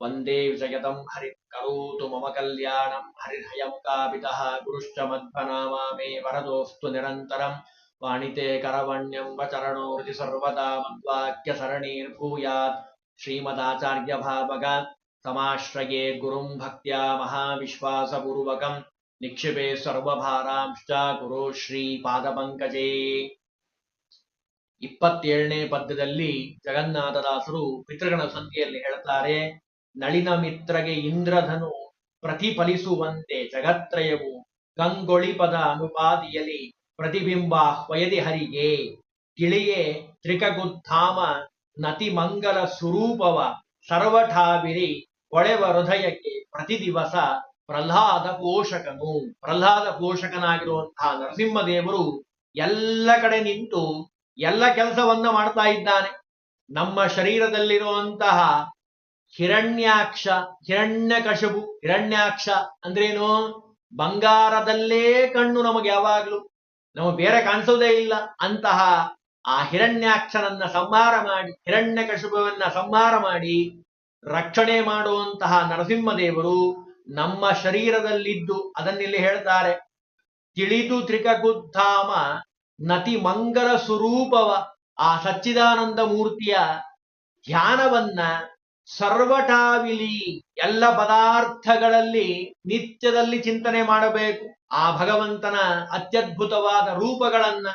वन्दे विजयतं हरिः करोतु मम कल्याणं हरिर्हयं कापितः गुरुश्च मध्वनामा मे वरदोऽस्तु निरन्तरम् वाणिते करवण्यं वचरणो हृदि सर्वदा मद्वाक्यसरणीर्भूयात् श्रीमदाचार्यभावग समाश्रये गुरुं भक्त्या महाविश्वासपूर्वकं निक्षिपे सर्वभारांश्च ಗುರು ಶ್ರೀ ಪಾದಪಂಕಜೇ ಇಪ್ಪತ್ತೇಳನೇ ಪದ್ಯದಲ್ಲಿ ಜಗನ್ನಾಥದಾಸರು ಪಿತೃಗಣ ಸಂಧಿಯಲ್ಲಿ ಹೇಳ್ತಾರೆ ನಳಿನ ಮಿತ್ರಗೆ ಇಂದ್ರಧನು ಪ್ರತಿಫಲಿಸುವಂತೆ ಜಗತ್ರಯವು ಗಂಗೊಳಿಪದ ಅನುಪಾದಿಯಲಿ ಪ್ರತಿಬಿಂಬ ಹೊಯದಿ ಹರಿಗೆ ತಿಳಿಯೇ ತ್ರಿಕಗುದ್ಧಾಮ ನತಿಮಂಗಲ ಸ್ವರೂಪವ ಸರ್ವಠಾವಿರಿ ಕೊಳೆವ ಹೃದಯಕ್ಕೆ ಪ್ರತಿ ದಿವಸ ಪ್ರಹ್ಲಾದ ಪೋಷಕನು. ಪ್ರಹ್ಲಾದ ಪೋಷಕನಾಗಿರುವಂತಹ ನರಸಿಂಹದೇವರು ಎಲ್ಲ ಕಡೆ ನಿಂತು ಎಲ್ಲ ಕೆಲಸವನ್ನ ಮಾಡ್ತಾ ಇದ್ದಾನೆ. ನಮ್ಮ ಶರೀರದಲ್ಲಿರುವಂತಹ ಹಿರಣ್ಯಾಕ್ಷ ಹಿರಣ್ಯಕಶಬು ಹಿರಣ್ಯಾಕ್ಷ ಅಂದ್ರೇನು? ಬಂಗಾರದಲ್ಲೇ ಕಣ್ಣು ನಮಗೆ ಯಾವಾಗ್ಲೂ, ನಮಗೆ ಬೇರೆ ಕಾಣಿಸೋದೇ ಇಲ್ಲ. ಅಂತಹ ಆ ಹಿರಣ್ಯಾಕ್ಷನನ್ನ ಸಂಹಾರ ಮಾಡಿ ಹಿರಣ್ಯಕಶುಭವನ್ನ ಸಂಹಾರ ಮಾಡಿ ರಕ್ಷಣೆ ಮಾಡುವಂತಹ ನರಸಿಂಹದೇವರು ನಮ್ಮ ಶರೀರದಲ್ಲಿದ್ದು ಅದನ್ನಿಲ್ಲಿ ಹೇಳ್ತಾರೆ? ತಿಳಿದು ತ್ರಿಕಗುದ್ಧಾಮ ನತಿ ಮಂಗಲ ಸ್ವರೂಪವ ಆ ಸಚ್ಚಿದಾನಂದ ಮೂರ್ತಿಯ ಧ್ಯಾನವನ್ನ ಸರ್ವಟಾವಿಲಿ ಎಲ್ಲ ಪದಾರ್ಥಗಳಲ್ಲಿ ನಿತ್ಯದಲ್ಲಿ ಚಿಂತನೆ ಮಾಡಬೇಕು. ಆ ಭಗವಂತನ ಅತ್ಯದ್ಭುತವಾದ ರೂಪಗಳನ್ನ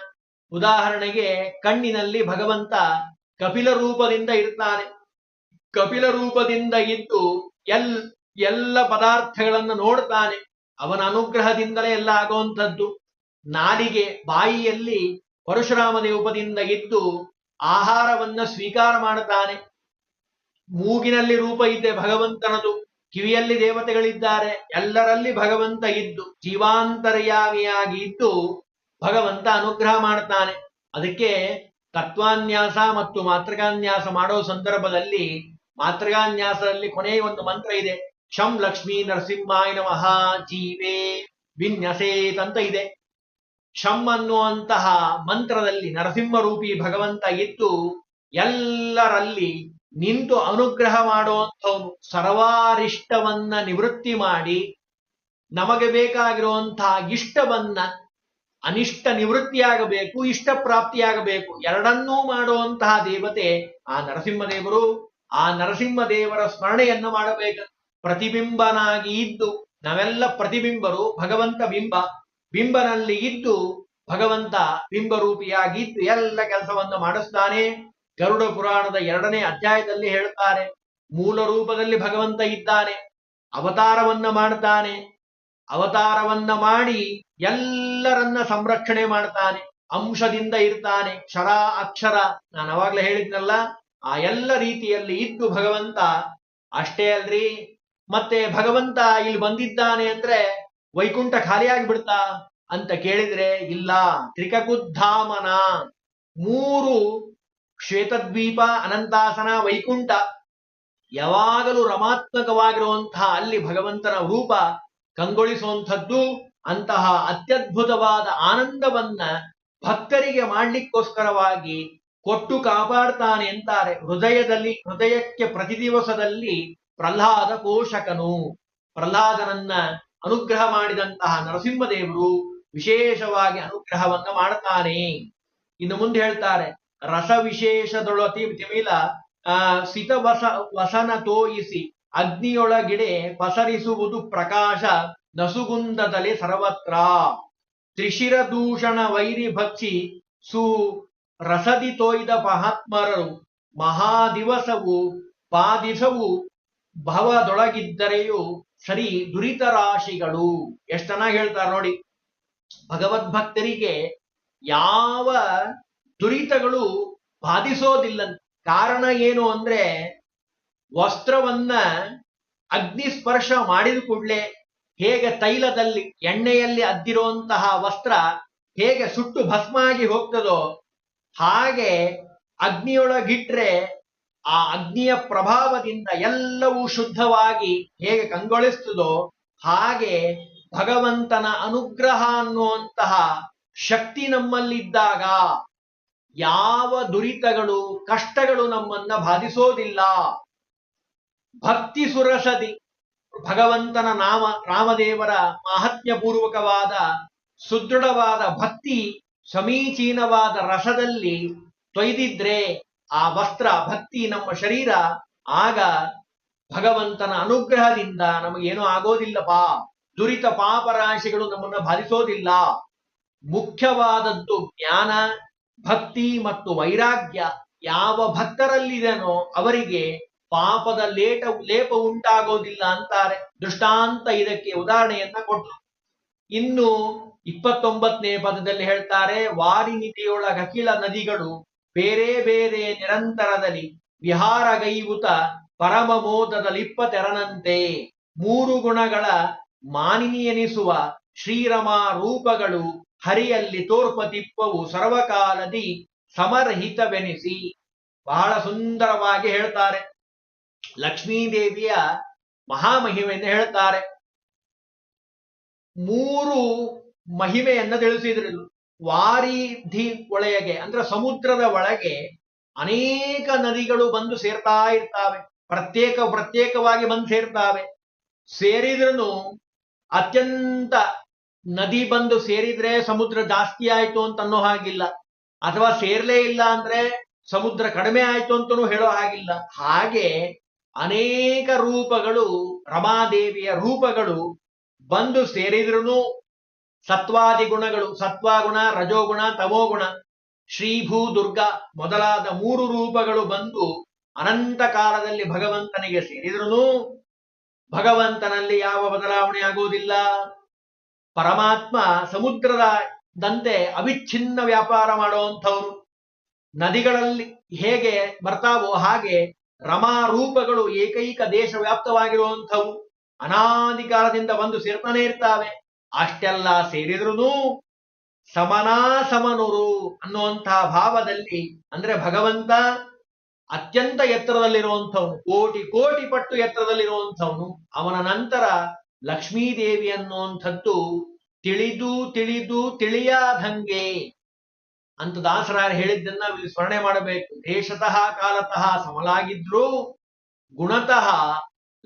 ಉದಾಹರಣೆಗೆ ಕಣ್ಣಿನಲ್ಲಿ ಭಗವಂತ ಕಪಿಲ ರೂಪದಿಂದ ಇರ್ತಾನೆ. ಕಪಿಲ ರೂಪದಿಂದ ಇದ್ದು ಎಲ್, ಎಲ್ಲ ಪದಾರ್ಥಗಳನ್ನು ನೋಡ್ತಾನೆ. ಅವನ ಅನುಗ್ರಹದಿಂದಲೇ ಎಲ್ಲ ಆಗುವಂಥದ್ದು. ನಾಲಿಗೆ, ಬಾಯಿಯಲ್ಲಿ ಪರಶುರಾಮ ದೇವಪದಿಂದ ಇದ್ದು ಆಹಾರವನ್ನ ಸ್ವೀಕಾರ ಮಾಡುತ್ತಾನೆ ಮೂಗಿನಲ್ಲಿ ರೂಪ ಇದೆ ಭಗವಂತನದು, ಕಿವಿಯಲ್ಲಿ ದೇವತೆಗಳಿದ್ದಾರೆ, ಎಲ್ಲರಲ್ಲಿ ಭಗವಂತ ಇದ್ದು ಜೀವಾಂತರ್ಯಾಮಿಯಾಗಿ ಇದ್ದು ಭಗವಂತ ಅನುಗ್ರಹ ಮಾಡ್ತಾನೆ. ಅದಕ್ಕೆ ತತ್ವಾನ್ಯಾಸ ಮತ್ತು ಮಾತೃಕಾನ್ಯಾಸ ಮಾಡೋ ಸಂದರ್ಭದಲ್ಲಿ ಮಾತೃಕಾನ್ಯಾಸದಲ್ಲಿ ಕೊನೆಯ ಒಂದು ಮಂತ್ರ ಇದೆ. ಶಂ ಲಕ್ಷ್ಮೀ ನರಸಿಂಹಾಯ ನಮಃ, ಜೀವೇ ವಿನ್ಯಸೇತ್ ಅಂತ ಇದೆ. ಶಂ ಅನ್ನುವಂತಹ ಮಂತ್ರದಲ್ಲಿ ನರಸಿಂಹರೂಪಿ ಭಗವಂತ ಇದ್ದು ಎಲ್ಲರಲ್ಲಿ ನಿಂತು ಅನುಗ್ರಹ ಮಾಡುವಂಥವನು ಸರ್ವಾರಿಷ್ಟವನ್ನ ನಿವೃತ್ತಿ ಮಾಡಿ ನಮಗೆ ಬೇಕಾಗಿರುವಂತಹ ಇಷ್ಟವನ್ನ ಅನಿಷ್ಟ ನಿವೃತ್ತಿಯಾಗಬೇಕು, ಇಷ್ಟ ಪ್ರಾಪ್ತಿಯಾಗಬೇಕು, ಎರಡನ್ನೂ ಮಾಡುವಂತಹ ದೇವತೆ ಆ ನರಸಿಂಹದೇವರು. ಆ ನರಸಿಂಹದೇವರ ಸ್ಮರಣೆಯನ್ನು ಮಾಡಬೇಕು. ಪ್ರತಿಬಿಂಬನಾಗಿ ಇದ್ದು ನಾವೆಲ್ಲ ಪ್ರತಿಬಿಂಬರು, ಭಗವಂತ ಬಿಂಬ. ಬಿಂಬನಲ್ಲಿ ಇದ್ದು ಭಗವಂತ ಬಿಂಬರೂಪಿಯಾಗಿ ಇದ್ದು ಎಲ್ಲ ಕೆಲಸವನ್ನು ಮಾಡಿಸ್ತಾನೆ. ಗರುಡ ಪುರಾಣದ ಎರಡನೇ ಅಧ್ಯಾಯದಲ್ಲಿ ಹೇಳ್ತಾರೆ, ಮೂಲ ರೂಪದಲ್ಲಿ ಭಗವಂತ ಇದ್ದಾನೆ, ಅವತಾರವನ್ನ ಮಾಡ್ತಾನೆ, ಅವತಾರವನ್ನ ಮಾಡಿ ಎಲ್ಲರನ್ನ ಸಂರಕ್ಷಣೆ ಮಾಡ್ತಾನೆ, ಅಂಶದಿಂದ ಇರ್ತಾನೆ, ಕ್ಷರ, ಅಕ್ಷರ. ನಾನು ಅವಾಗ್ಲೇ ಹೇಳಿದ್ನಲ್ಲ, ಆ ಎಲ್ಲ ರೀತಿಯಲ್ಲಿ ಇದ್ದು ಭಗವಂತ ಅಷ್ಟೇ ಅಲ್ರಿ. ಮತ್ತೆ ಭಗವಂತ ಇಲ್ಲಿ ಬಂದಿದ್ದಾನೆ ಅಂದ್ರೆ ವೈಕುಂಠ ಖಾಲಿಯಾಗಿ ಬಿಡ್ತಾ ಅಂತ ಕೇಳಿದ್ರೆ, ಇಲ್ಲ ತ್ರಿಕಗುದ್ಧಾಮನ ಮೂರು ಶ್ವೇತದ್ವೀಪ ಅನಂತಾಸನ ವೈಕುಂಠ ಯಾವಾಗಲೂ ರಮಾತ್ಮಕವಾಗಿರುವಂತಹ ಅಲ್ಲಿ ಭಗವಂತನ ರೂಪ ಕಂಗೊಳಿಸುವಂಥದ್ದು ಅಂತಹ ಅತ್ಯದ್ಭುತವಾದ ಆನಂದವನ್ನ ಭಕ್ತರಿಗೆ ಮಾಡ್ಲಿಕ್ಕೋಸ್ಕರವಾಗಿ ಕೊಟ್ಟು ಕಾಪಾಡ್ತಾನೆ ಅಂತಾರೆ. ಹೃದಯದಲ್ಲಿ, ಹೃದಯಕ್ಕೆ ಪ್ರತಿ ದಿವಸದಲ್ಲಿ ಪ್ರಹ್ಲಾದ ಪೋಷಕನು. ಪ್ರಹ್ಲಾದನನ್ನ ಅನುಗ್ರಹ ಮಾಡಿದಂತಹ ನರಸಿಂಹದೇವರು ವಿಶೇಷವಾಗಿ ಅನುಗ್ರಹವನ್ನ ಮಾಡ್ತಾನೆ. ಇನ್ನು ಮುಂದೆ ಹೇಳ್ತಾರೆ ರಸ ವಿಶೇಷದೊಳತಿ ತಿಮಿಲ, ಆ ಸಿತ ವಸ ವಸನ ತೋಯಿಸಿ, ಅಗ್ನಿಯೊಳಗಿಡೆ ಪಸರಿಸುವುದು ಪ್ರಕಾಶ, ನಸುಗುಂದದಲ್ಲಿ ಸರ್ವತ್ರ. ತ್ರಿಶಿರ ದೂಷಣ ವೈರಿ ಭಕ್ಷಿ ಸು, ರಸದಿ ತೋಯ್ದ ಮಹಾತ್ಮರರು, ಮಹಾದಿವಸವು ಪಾದಿಸವು, ಭವದೊಳಗಿದ್ದರೆಯೂ ಸರಿ ದುರಿತ ರಾಶಿಗಳು ಎಷ್ಟ್ ಚೆನ್ನಾಗಿ ಹೇಳ್ತಾರೆ ನೋಡಿ. ಭಗವದ್ಭಕ್ತರಿಗೆ ಯಾವ ದುರಿತಗಳು ಬಾಧಿಸೋದಿಲ್ಲ ಕಾರಣ ಏನು ಅಂದ್ರೆ ವಸ್ತ್ರವನ್ನ ಅಗ್ನಿ ಸ್ಪರ್ಶ ಮಾಡಿದ ಕೂಡಲೇ ಹೇಗೆ ತೈಲದಲ್ಲಿ, ಎಣ್ಣೆಯಲ್ಲಿ ಅದ್ದಿರುವಂತಹ ವಸ್ತ್ರ ಹೇಗೆ ಸುಟ್ಟು ಭಸ್ಮ ಆಗಿ ಹೋಗ್ತದೋ ಹಾಗೆ ಅಗ್ನಿಯೊಳಗಿಟ್ರೆ ಆ ಅಗ್ನಿಯ ಪ್ರಭಾವದಿಂದ ಎಲ್ಲವೂ ಶುದ್ಧವಾಗಿ ಹೇಗೆ ಕಂಗೊಳಿಸ್ತದೋ ಹಾಗೆ ಭಗವಂತನ ಅನುಗ್ರಹ ಅನ್ನುವಂತಹ ಶಕ್ತಿ ನಮ್ಮಲ್ಲಿದ್ದಾಗ ಯಾವ ದುರಿತಗಳು, ಕಷ್ಟಗಳು ನಮ್ಮನ್ನ ಬಾಧಿಸೋದಿಲ್ಲ. ಭಕ್ತಿ ಸುರಸದಿ, ಭಗವಂತನ ನಾಮ, ರಾಮದೇವರ ಮಹತ್ಯಪೂರ್ವಕವಾದ ಸುದೃಢವಾದ ಭಕ್ತಿ, ಸಮೀಚೀನವಾದ ರಸದಲ್ಲಿ ತೊಯ್ದಿದ್ರೆ ಆ ವಸ್ತ್ರ, ಭಕ್ತಿ ನಮ್ಮ ಶರೀರ, ಆಗ ಭಗವಂತನ ಅನುಗ್ರಹದಿಂದ ನಮಗೇನೂ ಆಗೋದಿಲ್ಲಪ್ಪ. ದುರಿತ ಪಾಪರಾಶಿಗಳು ನಮ್ಮನ್ನ ಬಾಧಿಸೋದಿಲ್ಲ. ಮುಖ್ಯವಾದದ್ದು ಜ್ಞಾನ ಭಕ್ತಿ ಮತ್ತು ವೈರಾಗ್ಯ ಯಾವ ಭಕ್ತರಲ್ಲಿದೆನೋ ಅವರಿಗೆ ಪಾಪದ ಲೇಟ, ಲೇಪ ಉಂಟಾಗೋದಿಲ್ಲ ಅಂತಾರೆ. ದೃಷ್ಟಾಂತ ಇದಕ್ಕೆ ಉದಾಹರಣೆಯನ್ನ ಕೊಟ್ಟರು ಇನ್ನು ಇಪ್ಪತ್ತೊಂಬತ್ತನೇ ಪದದಲ್ಲಿ ಹೇಳ್ತಾರೆ ವಾರಿನಿಧಿಯೊಳಗ ಅಖಿಲ ನದಿಗಳು ಬೇರೆ ಬೇರೆ ನಿರಂತರದಲ್ಲಿ ವಿಹಾರಗೈವುತ ಪರಮ ಮೋದದಲಿಪ್ಪ ತೆರನಂತೆ ಮೂರು ಗುಣಗಳ ಮಾನಿನಿಯೆನಿಸುವ ಶ್ರೀರಮ ರೂಪಗಳು ಹರಿಯಲ್ಲಿ ತೋರ್ಪತಿಪ್ಪವು ಸರ್ವಕಾಲದಿ ಸಮರಹಿತವೆನಿಸಿ. ಬಹಳ ಸುಂದರವಾಗಿ ಹೇಳ್ತಾರೆ. ಲಕ್ಷ್ಮೀದೇವಿಯ ಮಹಾಮಹಿಮೆಯನ್ನು ಹೇಳ್ತಾರೆ. ಮೂರು ಮಹಿಮೆಯನ್ನು ತಿಳಿಸಿದ್ರು ವಾರಿಧಿ ಒಳಗೆ, ಅಂದ್ರೆ ಸಮುದ್ರದ ಒಳಗೆ ಅನೇಕ ನದಿಗಳು ಬಂದು ಸೇರ್ತಾ ಇರ್ತಾವೆ. ಪ್ರತ್ಯೇಕ, ಪ್ರತ್ಯೇಕವಾಗಿ ಬಂದು ಸೇರ್ತಾವೆ. ಸೇರಿದ್ರೂ ಅತ್ಯಂತ ನದಿ ಬಂದು ಸೇರಿದ್ರೆ ಸಮುದ್ರ ಜಾಸ್ತಿ ಆಯ್ತು ಅಂತ ಅನ್ನೋ ಹಾಗಿಲ್ಲ. ಅಥವಾ ಸೇರ್ಲೇ ಇಲ್ಲ ಅಂದ್ರೆ ಸಮುದ್ರ ಕಡಿಮೆ ಆಯ್ತು ಅಂತನೂ ಹೇಳೋ ಹಾಗಿಲ್ಲ. ಹಾಗೆ ಅನೇಕ ರೂಪಗಳು, ರಮಾದೇವಿಯ ರೂಪಗಳು ಬಂದು ಸೇರಿದ್ರೂ ಸತ್ವಾದಿ ಗುಣಗಳು, ಸತ್ವಗುಣ, ರಜೋಗುಣ, ತಮೋಗುಣ, ಶ್ರೀಭೂ, ದುರ್ಗ ಮೊದಲಾದ ಮೂರು ರೂಪಗಳು ಬಂದು ಅನಂತ ಕಾಲದಲ್ಲಿ ಭಗವಂತನಿಗೆ ಸೇರಿದ್ರೂ ಭಗವಂತನಲ್ಲಿ ಯಾವ ಬದಲಾವಣೆ ಆಗುವುದಿಲ್ಲ. ಪರಮಾತ್ಮ ಸಮುದ್ರದ ದಂತೆ ಅವಿಚ್ಛಿನ್ನ ವ್ಯಾಪಾರ ಮಾಡುವಂಥವ್ರು. ನದಿಗಳಲ್ಲಿ ಹೇಗೆ ಬರ್ತಾವೋ ಹಾಗೆ ರಮಾರೂಪಗಳು ಏಕೈಕ ದೇಶ ವ್ಯಾಪ್ತವಾಗಿರುವಂಥವು ಅನಾದಿ ಕಾಲದಿಂದ ಬಂದು ಸೇರ್ತಾನೆ ಇರ್ತಾವೆ. ಅಷ್ಟೆಲ್ಲ ಸಮನಾ ಸಮನಾಸಮನುರು ಅನ್ನುವಂತಹ ಭಾವದಲ್ಲಿ ಅಂದ್ರೆ ಭಗವಂತ ಅತ್ಯಂತ ಎತ್ತರದಲ್ಲಿರುವಂಥವನು. ಕೋಟಿ ಕೋಟಿ ಪಟ್ಟು ಎತ್ತರದಲ್ಲಿರುವಂಥವನು. ಅವನ ನಂತರ ಲಕ್ಷ್ಮೀದೇವಿ ಅನ್ನುವಂಥದ್ದು ತಿಳಿದು ತಿಳಿದು ತಿಳಿಯಾದಂಗೆ ಅಂತ ದಾಸರಾರು ಹೇಳಿದ್ದನ್ನ ಸ್ಮರಣೆ ಮಾಡಬೇಕು. ದೇಶತಃ ಕಾಲತಃ ಸಮಲಾಗಿದ್ರೂ ಗುಣತಃ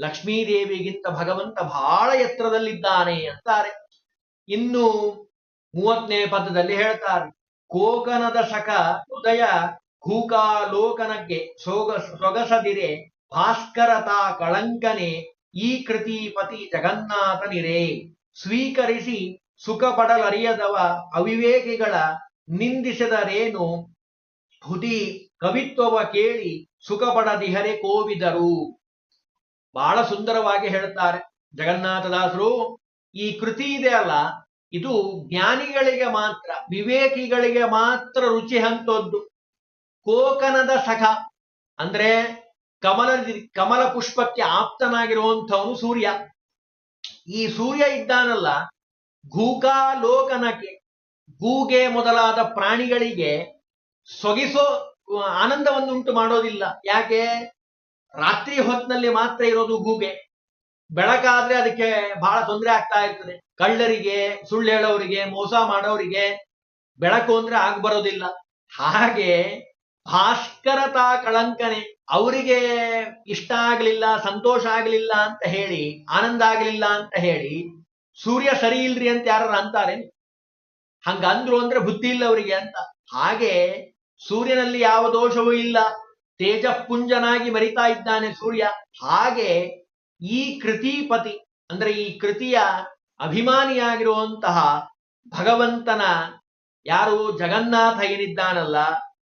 ಲಕ್ಷ್ಮೀದೇವಿಗಿಂತ ಭಗವಂತ ಬಹಳ ಎತ್ತರದಲ್ಲಿದ್ದಾನೆ ಅಂತಾರೆ. ಇನ್ನು ಮೂವತ್ತನೇ ಪದದಲ್ಲಿ ಹೇಳ್ತಾರೆ ಕೋಕನದ ಶಕ ಹೃದಯ ಕೂಕಾಲೋಕನಕ್ಕೆ ಸೋಗ, ಸೊಗಸದಿರೆ ಭಾಸ್ಕರತಾ ಕಳಂಕನೆ ಈ ಕೃತಿ ಪತಿ ಜಗನ್ನಾಥನಿರೇ. ಸ್ವೀಕರಿಸಿ ಸುಖ ಪಡಲರಿಯದವ ಅವಿವೇಕಿಗಳ ನಿಂದಿಸದರೇನು? ಹುದಿ ಕವಿತ್ವವ ಕೇಳಿ ಸುಖ ಪಡದಿಹರೆ ಕೋವಿದರು. ಬಹಳ ಸುಂದರವಾಗಿ ಹೇಳುತ್ತಾರೆ ಜಗನ್ನಾಥದಾಸರು. ಈ ಕೃತಿ ಇದೆ ಅಲ್ಲ, ಇದು ಜ್ಞಾನಿಗಳಿಗೆ ಮಾತ್ರ, ವಿವೇಕಿಗಳಿಗೆ ಮಾತ್ರ ರುಚಿ ಹಂತದ್ದು. ಕೋಕನದ ಸಖ ಅಂದ್ರೆ ಕಮಲ ಕಮಲ ಪುಷ್ಪಕ್ಕೆ ಆಪ್ತನಾಗಿರುವಂಥವನು ಸೂರ್ಯ. ಈ ಸೂರ್ಯ ಇದ್ದಾನಲ್ಲ ಗೂಕಾಲೋಕನಕ್ಕೆ ಗೂಗೆ ಮೊದಲಾದ ಪ್ರಾಣಿಗಳಿಗೆ ಸೊಗಿಸೋ, ಆನಂದವನ್ನುಂಟು ಮಾಡೋದಿಲ್ಲ. ಯಾಕೆ? ರಾತ್ರಿ ಹೊತ್ತಿನಲ್ಲಿ ಮಾತ್ರ ಇರೋದು ಗೂಗೆ. ಬೆಳಕಾದ್ರೆ ಅದಕ್ಕೆ ಬಹಳ ತೊಂದರೆ ಆಗ್ತಾ ಇರ್ತದೆ. ಕಳ್ಳರಿಗೆ, ಸುಳ್ಳು ಹೇಳೋರಿಗೆ, ಮೋಸ ಮಾಡೋರಿಗೆ ಬೆಳಕು ಅಂದ್ರೆ ಆಗ ಬರೋದಿಲ್ಲ. ಹಾಗೆ ಭಾಸ್ಕರತಾ ಕಳಂಕನೆ. ಅವರಿಗೆ ಇಷ್ಟ ಆಗಲಿಲ್ಲ, ಸಂತೋಷ ಆಗಲಿಲ್ಲ ಅಂತ ಹೇಳಿ, ಆನಂದ ಆಗಲಿಲ್ಲ ಅಂತ ಹೇಳಿ, ಸೂರ್ಯ ಸರಿ ಇಲ್ರಿ ಅಂತ ಯಾರು ಅಂತಾರೆ? ಹಂಗ ಅಂದ್ರು ಅಂದ್ರೆ ಬುದ್ಧಿ ಇಲ್ಲ ಅವರಿಗೆ ಅಂತ. ಹಾಗೆ ಸೂರ್ಯನಲ್ಲಿ ಯಾವ ದೋಷವೂ ಇಲ್ಲ. ತೇಜಪುಂಜನಾಗಿ ಮರಿತಾ ಇದ್ದಾನೆ ಸೂರ್ಯ. ಹಾಗೆ ಈ ಕೃತಿಪತಿ, ಅಂದ್ರೆ ಈ ಕೃತಿಯ ಅಭಿಮಾನಿಯಾಗಿರುವಂತಹ ಭಗವಂತನ ಯಾರು ಜಗನ್ನಾಥ ಏನಿದ್ದಾನಲ್ಲ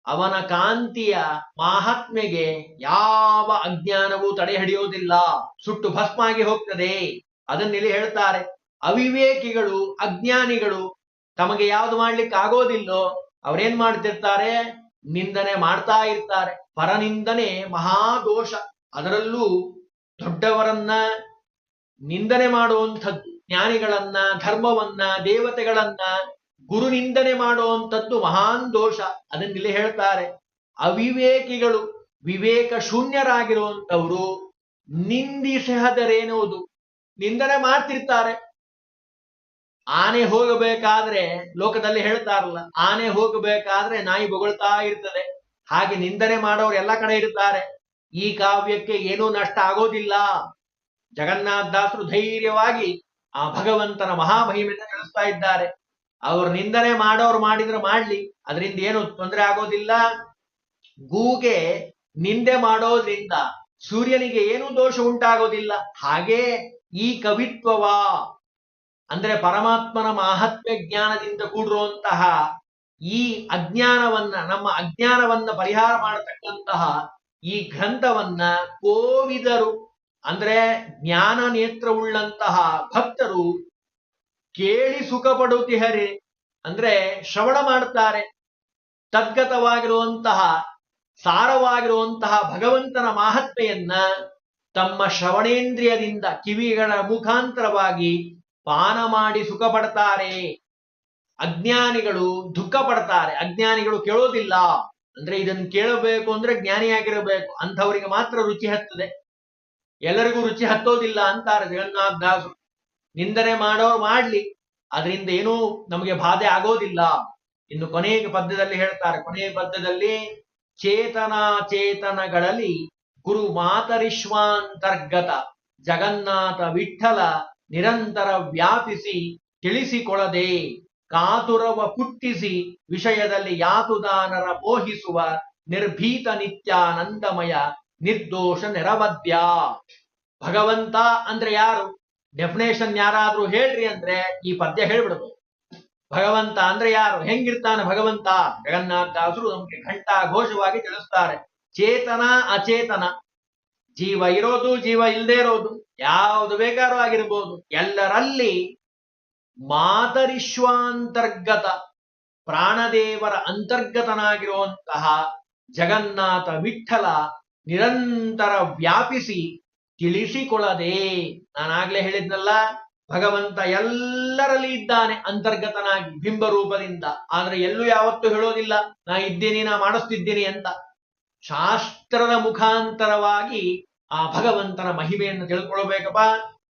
ಅವನ ಕಾಂತಿಯ ಮಹಾತ್ಮೆಗೆ ಯಾವ ಅಜ್ಞಾನವೂ ತಡೆ ಸುಟ್ಟು ಭಸ್ಮ ಆಗಿ ಹೋಗ್ತದೆ ಅದನ್ನೆಲ್ಲಿ ಹೇಳ್ತಾರೆ. ಅವಿವೇಕಿಗಳು, ಅಜ್ಞಾನಿಗಳು ತಮಗೆ ಯಾವ್ದು ಮಾಡ್ಲಿಕ್ಕೆ ಆಗೋದಿಲ್ಲೋ ಅವ್ರೇನ್ ಮಾಡ್ತಿರ್ತಾರೆ? ನಿಂದನೆ ಮಾಡ್ತಾ ಇರ್ತಾರೆ. ಪರನಿಂದನೆ ಮಹಾದೋಷ. ಅದರಲ್ಲೂ ದೊಡ್ಡವರನ್ನ ನಿಂದನೆ ಮಾಡುವಂಥದ್ದು. ಜ್ಞಾನಿಗಳನ್ನ, ಧರ್ಮವನ್ನ, ದೇವತೆಗಳನ್ನ ಗುರು ನಿಂದನೆ ಮಾಡುವಂಥದ್ದು ಮಹಾನ್ ದೋಷ. ಅದನ್ನಿಲ್ಲಿ ಹೇಳ್ತಾರೆ. ಅವಿವೇಕಿಗಳು ವಿವೇಕ ಶೂನ್ಯರಾಗಿರುವಂತವರು ನಿಂದಿಸಹದರೇನುವುದು ನಿಂದನೆ ಮಾಡ್ತಿರ್ತಾರೆ. ಆನೆ ಹೋಗಬೇಕಾದ್ರೆ ಲೋಕದಲ್ಲಿ ಹೇಳ್ತಾರಲ್ಲ, ಆನೆ ಹೋಗಬೇಕಾದ್ರೆ ನಾಯಿ ಬೊಗಳ್ತಾ ಇರ್ತದೆ. ಹಾಗೆ ನಿಂದನೆ ಮಾಡೋರು ಎಲ್ಲ ಕಡೆ ಇರ್ತಾರೆ. ಈ ಕಾವ್ಯಕ್ಕೆ ಏನೂ ನಷ್ಟ ಆಗೋದಿಲ್ಲ. ಜಗನ್ನಾಥ ದಾಸರು ಧೈರ್ಯವಾಗಿ ಆ ಭಗವಂತನ ಮಹಾಮಹಿಮೆಯನ್ನು ತಿಳಿಸ್ತಾ ಇದ್ದಾರೆ. ಅವ್ರು ನಿಂದನೆ ಮಾಡೋರು ಮಾಡಿದ್ರೆ ಮಾಡ್ಲಿ. ಅದರಿಂದ ಏನು ತೊಂದರೆ ಆಗೋದಿಲ್ಲ. ಗೂಗೆ ನಿಂದೆ ಮಾಡೋದ್ರಿಂದ ಸೂರ್ಯನಿಗೆ ಏನೂ ದೋಷ ಉಂಟಾಗೋದಿಲ್ಲ. ಹಾಗೆ ಈ ಕವಿತ್ವವ ಅಂದ್ರೆ ಪರಮಾತ್ಮನ ಮಾಹಾತ್ಮ್ಯ ಜ್ಞಾನದಿಂದ ಕೂಡಿರುವಂತಹ ಈ ಅಜ್ಞಾನವನ್ನ, ನಮ್ಮ ಅಜ್ಞಾನವನ್ನ ಪರಿಹಾರ ಮಾಡತಕ್ಕಂತಹ ಈ ಗ್ರಂಥವನ್ನ ಕೋವಿದರು ಅಂದ್ರೆ ಜ್ಞಾನ ನೇತ್ರವುಳ್ಳಂತಹ ಭಕ್ತರು ಕೇಳಿ ಸುಖ ಪಡುತ್ತಿಹರಿ ಅಂದ್ರೆ ಶ್ರವಣ ಮಾಡುತ್ತಾರೆ. ತದ್ಗತವಾಗಿರುವಂತಹ, ಸಾರವಾಗಿರುವಂತಹ ಭಗವಂತನ ಮಹಾತ್ಮೆಯನ್ನ ತಮ್ಮ ಶ್ರವಣೇಂದ್ರಿಯದಿಂದ ಕಿವಿಗಳ ಮುಖಾಂತರವಾಗಿ ಪಾನ ಮಾಡಿ ಸುಖ ಪಡ್ತಾರೆ. ಅಜ್ಞಾನಿಗಳು ದುಃಖ ಪಡ್ತಾರೆ. ಅಜ್ಞಾನಿಗಳು ಕೇಳೋದಿಲ್ಲ. ಅಂದ್ರೆ ಇದನ್ನು ಕೇಳಬೇಕು ಅಂದ್ರೆ ಜ್ಞಾನಿಯಾಗಿರಬೇಕು ಅಂಥವರಿಗೆ ಮಾತ್ರ ರುಚಿ ಹತ್ತದೆ. ಎಲ್ಲರಿಗೂ ರುಚಿ ಹತ್ತೋದಿಲ್ಲ ಅಂತಾರೆ. ಜಗನ್ನಾಥ ದಾಸರು. ನಿಂದನೆ ಮಾಡೋರು ಮಾಡ್ಲಿ, ಅದರಿಂದ ಏನೂ ನಮಗೆ ಬಾಧೆ ಆಗೋದಿಲ್ಲ. ಇನ್ನು ಕೊನೆಯ ಪದ್ಯದಲ್ಲಿ ಹೇಳ್ತಾರೆ, ಕೊನೆಯ ಪದ್ಯದಲ್ಲಿ ಚೇತನಾಚೇತನಗಳಲ್ಲಿ ಗುರು ಮಾತರಿಶ್ವಾಂತರ್ಗತ ಜಗನ್ನಾಥ ವಿಠಲ ನಿರಂತರ ವ್ಯಾಪಿಸಿ ತಿಳಿಸಿಕೊಳ್ಳದೆ, ಕಾತುರವ ಪುಟ್ಟಿಸಿ ವಿಷಯದಲ್ಲಿ ಯಾತುದಾನರ ಮೋಹಿಸುವ ನಿರ್ಭೀತ ನಿತ್ಯಾನಂದಮಯ ನಿರ್ದೋಷ ನೆರವದ್ಯ. ಭಗವಂತ ಅಂದ್ರೆ ಯಾರು? ಡೆಫಿನೇಷನ್ ಯಾರಾದ್ರೂ ಹೇಳ್ರಿ ಅಂದ್ರೆ ಈ ಪದ್ಯ ಹೇಳ್ಬಿಡ್ಬೋದು ಭಗವಂತ ಅಂದ್ರೆ ಯಾರು? ಹೆಂಗಿರ್ತಾನೆ ಭಗವಂತ? ಜಗನ್ನಾಥ ದಾಸರು ನಮ್ಗೆ ಘಂಟಾ ಘೋಷವಾಗಿ ತಿಳಿಸ್ತಾರೆ ಚೇತನ ಅಚೇತನ. ಜೀವ ಇರೋದು ಜೀವ ಇಲ್ಲದೆ ಇರೋದು. ಯಾವುದು ಬೇಕಾದ್ರೂ ಆಗಿರ್ಬೋದು. ಎಲ್ಲರಲ್ಲಿ ಮಾತರಿಶ್ವಾಂತರ್ಗತ ಪ್ರಾಣದೇವರ ಅಂತರ್ಗತನಾಗಿರುವಂತಹ ಜಗನ್ನಾಥ ವಿಠಲ ನಿರಂತರ ವ್ಯಾಪಿಸಿ ತಿಳಿಸಿಕೊಳ್ಳದೆ. ನಾನಾಗ್ಲೇ ಹೇಳಿದ್ನಲ್ಲ, ಭಗವಂತ ಎಲ್ಲರಲ್ಲಿ ಇದ್ದಾನೆ ಅಂತರ್ಗತನಾಗಿ ಬಿಂಬರೂಪದಿಂದ ಆದ್ರೆ ಎಲ್ಲೂ ಯಾವತ್ತೂ ಹೇಳೋದಿಲ್ಲ, ನಾ ಇದ್ದೀನಿ, ನಾ ಮಾಡಿಸ್ತಿದ್ದೀನಿ ಅಂತ. ಶಾಸ್ತ್ರದ ಮುಖಾಂತರವಾಗಿ ಆ ಭಗವಂತನ ಮಹಿಮೆಯನ್ನು ತಿಳ್ಕೊಳ್ಬೇಕಪ್ಪ.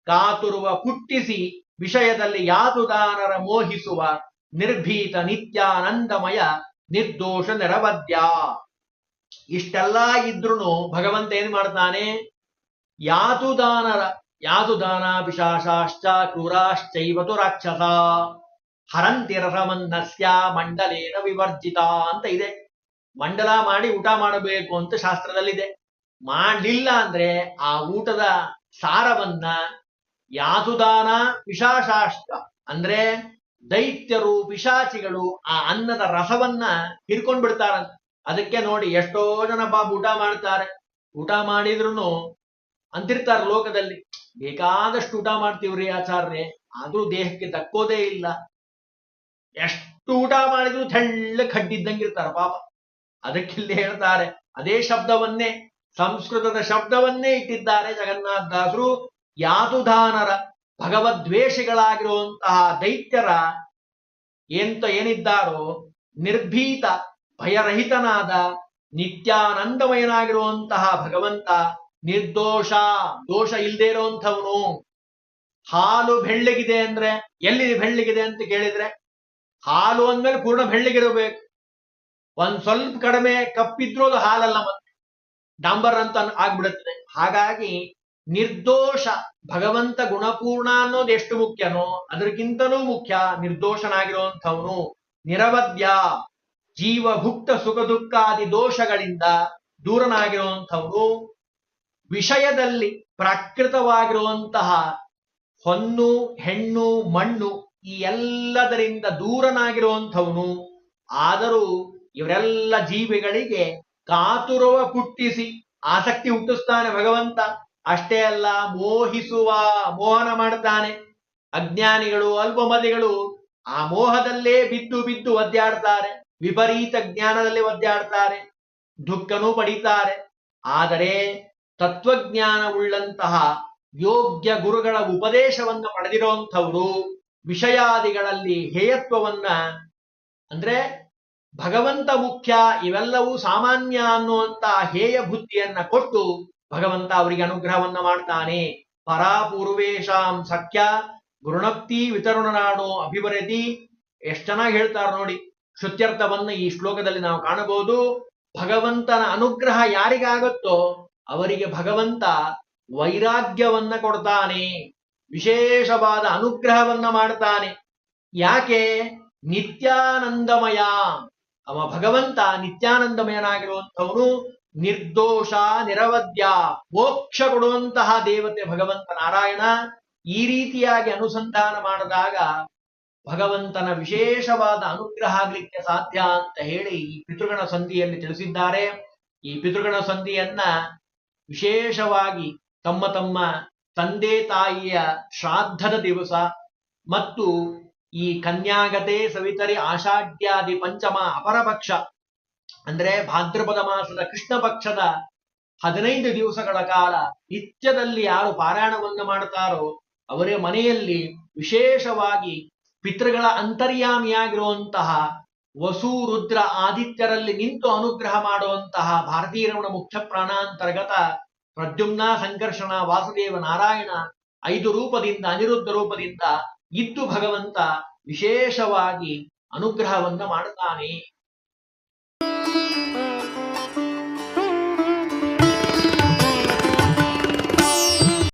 ಕಾತುರುವ ಪುಟ್ಟಿಸಿ ವಿಷಯದಲ್ಲಿ ಯಾತುದಾನರ ಮೋಹಿಸುವ ನಿರ್ಭೀತ ನಿತ್ಯಾನಂದಮಯ ನಿರ್ದೋಷ ನೆರವದ್ಯ. ಇಷ್ಟೆಲ್ಲ ಇದ್ರೂನು ಭಗವಂತ ಏನ್ ಮಾಡ್ತಾನೆ? ಯಾತುದಾನರ ಯಾತುದಾನ ಪಿಶಾಶಾಶ್ಚ ಕ್ರೂರಾಶ್ಚೈವತು ರಾಕ್ಷಸ. ಹರಂತಿ ರಸಮನ್ನಸ್ಯ ಮಂಡಲೇನ ವಿವರ್ಜಿತ ಅಂತ ಇದೆ. ಮಂಡಲ ಮಾಡಿ ಊಟ ಮಾಡಬೇಕು ಅಂತ ಶಾಸ್ತ್ರದಲ್ಲಿದೆ. ಮಾಡಲಿಲ್ಲ ಅಂದ್ರೆ ಆ ಊಟದ ಸಾರವನ್ನ ಯಾತುದಾನ ಪಿಶಾಶಾಶ್ಚ ಅಂದ್ರೆ ದೈತ್ಯರು, ಪಿಶಾಚಿಗಳು ಆ ಅನ್ನದ ರಸವನ್ನ ಹಿಡ್ಕೊಂಡ್ ಬಿಡ್ತಾರಂತ ಅದಕ್ಕೆ ನೋಡಿ ಎಷ್ಟೋ ಜನ ಬಾಬು ಊಟ ಮಾಡ್ತಾರೆ. ಊಟ ಮಾಡಿದ್ರು ಅಂತಿರ್ತಾರ ಲೋಕದಲ್ಲಿ. ಬೇಕಾದಷ್ಟು ಊಟ ಮಾಡ್ತೀವ್ರಿ ಆಚಾರ್ಯ ಆದ್ರೂ ದೇಹಕ್ಕೆ ದಕ್ಕೋದೇ ಇಲ್ಲ. ಎಷ್ಟು ಊಟ ಮಾಡಿದ್ರು ತೆಳ್ಳ ಕಡ್ಡಿದ್ದಂಗಿರ್ತಾರ ಪಾಪ. ಅದಕ್ಕಿಲ್ಲಿ ಹೇಳ್ತಾರೆ, ಅದೇ ಶಬ್ದವನ್ನೇ, ಸಂಸ್ಕೃತದ ಶಬ್ದವನ್ನೇ ಇಟ್ಟಿದ್ದಾರೆ ಜಗನ್ನಾಥದಾಸರು. ಯಾತುದಾನರ ಭಗವದ್ವೇಷಗಳಾಗಿರುವಂತಹ ದೈತ್ಯರ ಎಂತ ಏನಿದ್ದಾರೋ, ನಿರ್ಭೀತ, ಭಯರಹಿತನಾದ ನಿತ್ಯಾನಂದಮಯನಾಗಿರುವಂತಹ ಭಗವಂತ ನಿರ್ದೋಷ, ದೋಷ ಇಲ್ಲದೆ ಇರುವಂಥವನು ಹಾಲು ಬೆಳ್ಳಗಿದೆ ಅಂದ್ರೆ ಎಲ್ಲಿ ಬೆಳ್ಳಗಿದೆ ಅಂತ ಕೇಳಿದ್ರೆ ಹಾಲು ಅಂದ್ಮೇಲೆ ಪೂರ್ಣ ಬೆಳ್ಳಗಿರಬೇಕು. ಒಂದ್ ಸ್ವಲ್ಪ ಕಡಿಮೆ ಕಪ್ಪಿದ್ರೂ ಅದು ಹಾಲಲ್ಲ ಮತ್ತೆ. ಡಾಂಬರ್ ಅಂತ ಆಗ್ಬಿಡುತ್ತದೆ ಹಾಗಾಗಿ ನಿರ್ದೋಷ, ಭಗವಂತ ಗುಣಪೂರ್ಣ ಅನ್ನೋದು ಎಷ್ಟು ಮುಖ್ಯನೋ ಅದಕ್ಕಿಂತಲೂ ಮುಖ್ಯ ನಿರ್ದೋಷನಾಗಿರುವಂಥವನು ನಿರವಧ್ಯ ಜೀವಭುಕ್ತ ಸುಖ ದುಃಖಾದಿ ದೋಷಗಳಿಂದ ದೂರನಾಗಿರುವಂಥವನು ವಿಷಯದಲ್ಲಿ ಪ್ರಾಕೃತವಾಗಿರುವಂತಹ ಹೊನ್ನು, ಹೆಣ್ಣು, ಮಣ್ಣು ಈ ಎಲ್ಲದರಿಂದ ದೂರನಾಗಿರುವಂಥವನು. ಆದರೂ ಇವರೆಲ್ಲ ಜೀವಿಗಳಿಗೆ ಕಾತುರವ ಪುಟ್ಟಿಸಿ ಆಸಕ್ತಿ ಹುಟ್ಟಿಸ್ತಾನೆ ಭಗವಂತ. ಅಷ್ಟೇ ಅಲ್ಲ, ಮೋಹಿಸುವ, ಮೋಹನ ಮಾಡ್ತಾನೆ. ಅಜ್ಞಾನಿಗಳು ಅಲ್ಪಮದಿಗಳು ಆ ಮೋಹದಲ್ಲೇ ಬಿದ್ದು ಬಿದ್ದು ಒದ್ದಾಡ್ತಾರೆ. ವಿಪರೀತ ಜ್ಞಾನದಲ್ಲಿ ಒದ್ದಾಡ್ತಾರೆ. ದುಃಖನೂ ಪಡೀತಾರೆ. ಆದರೆ ತತ್ವಜ್ಞಾನವುಳ್ಳಂತಹ ಯೋಗ್ಯ ಗುರುಗಳ ಉಪದೇಶವನ್ನು ಪಡೆದಿರುವಂಥವರು ವಿಷಯಾದಿಗಳಲ್ಲಿ ಹೇಯತ್ವವನ್ನ, ಅಂದ್ರೆ ಭಗವಂತ ಮುಖ್ಯ, ಇವೆಲ್ಲವೂ ಸಾಮಾನ್ಯ ಅನ್ನುವಂತಹ ಹೇಯ ಬುದ್ಧಿಯನ್ನ ಕೊಟ್ಟು ಭಗವಂತ ಅವರಿಗೆ ಅನುಗ್ರಹವನ್ನ ಮಾಡ್ತಾನೆ. ಪರಾಪೂರ್ವೇಶಾಂ ಸಖ್ಯ ಗುರುಣಪ್ತಿ ವಿತರುಣನಾಡೋ ಅಭಿವರತಿ ಎಷ್ಟು ಚೆನ್ನಾಗಿ ಹೇಳ್ತಾರೆ ನೋಡಿ, ಶ್ರುತ್ಯರ್ಥವನ್ನ ಈ ಶ್ಲೋಕದಲ್ಲಿ ನಾವು ಕಾಣಬಹುದು. ಭಗವಂತನ ಅನುಗ್ರಹ ಯಾರಿಗಾಗತ್ತೋ ಅವರಿಗೆ ಭಗವಂತ ವೈರಾಗ್ಯವನ್ನ ಕೊಡ್ತಾನೆ, ವಿಶೇಷವಾದ ಅನುಗ್ರಹವನ್ನ ಮಾಡ್ತಾನೆ. ಯಾಕೆ? ನಿತ್ಯಾನಂದಮಯ. ಅವ ಭಗವಂತ ನಿತ್ಯಾನಂದಮಯನಾಗಿರುವಂಥವನು ನಿರ್ದೋಷ, ನಿರವದ್ಯ, ಮೋಕ್ಷ ಕೊಡುವಂತಹ ದೇವತೆ ಭಗವಂತ ನಾರಾಯಣ ಈ ರೀತಿಯಾಗಿ ಅನುಸಂಧಾನ ಮಾಡಿದಾಗ ಭಗವಂತನ ವಿಶೇಷವಾದ ಅನುಗ್ರಹ ಆಗ್ಲಿಕ್ಕೆ ಸಾಧ್ಯ ಅಂತ ಹೇಳಿ ಈ ಪಿತೃಗಣ ಸಂಧಿಯಲ್ಲಿ ತಿಳಿಸಿದ್ದಾರೆ. ಈ ಪಿತೃಗಣ ಸಂಧಿಯನ್ನ ವಿಶೇಷವಾಗಿ ತಮ್ಮ ತಮ್ಮ ತಂದೆ ತಾಯಿಯ ಶ್ರಾದ್ದದ ದಿವಸ ಮತ್ತು ಈ ಕನ್ಯಾಗತೆ ಸವಿತರಿ ಆಷಾಢ್ಯಾದಿ ಪಂಚಮ ಅಪರಪಕ್ಷ ಅಂದ್ರೆ ಭಾದ್ರಪದ ಮಾಸದ ಕೃಷ್ಣ ಪಕ್ಷದ ಹದಿನೈದು ದಿವಸಗಳ ಕಾಲ ನಿತ್ಯದಲ್ಲಿ ಯಾರು ಪಾರಾಯಣವನ್ನು ಮಾಡ್ತಾರೋ ಅವರೇ ಮನೆಯಲ್ಲಿ ವಿಶೇಷವಾಗಿ ಪಿತೃಗಳ ಅಂತರ್ಯಾಮಿಯಾಗಿರುವಂತಹ ವಸು ರುದ್ರ ಆದಿತ್ಯರಲ್ಲಿ ನಿಂತು ಅನುಗ್ರಹ ಮಾಡುವಂತಹ ಭಾರತೀಯರಮಣ ಮುಖ್ಯ ಪ್ರಾಣಾಂತರ್ಗತ ಪ್ರದ್ಯುಮ್ನ ಸಂಕರ್ಷಣ ವಾಸುದೇವ ನಾರಾಯಣ ಐದು ರೂಪದಿಂದ, ಅನಿರುದ್ಧ ರೂಪದಿಂದ ಇದ್ದು ಭಗವಂತ ವಿಶೇಷವಾಗಿ ಅನುಗ್ರಹವನ್ನ ಮಾಡುತ್ತಾನೆ.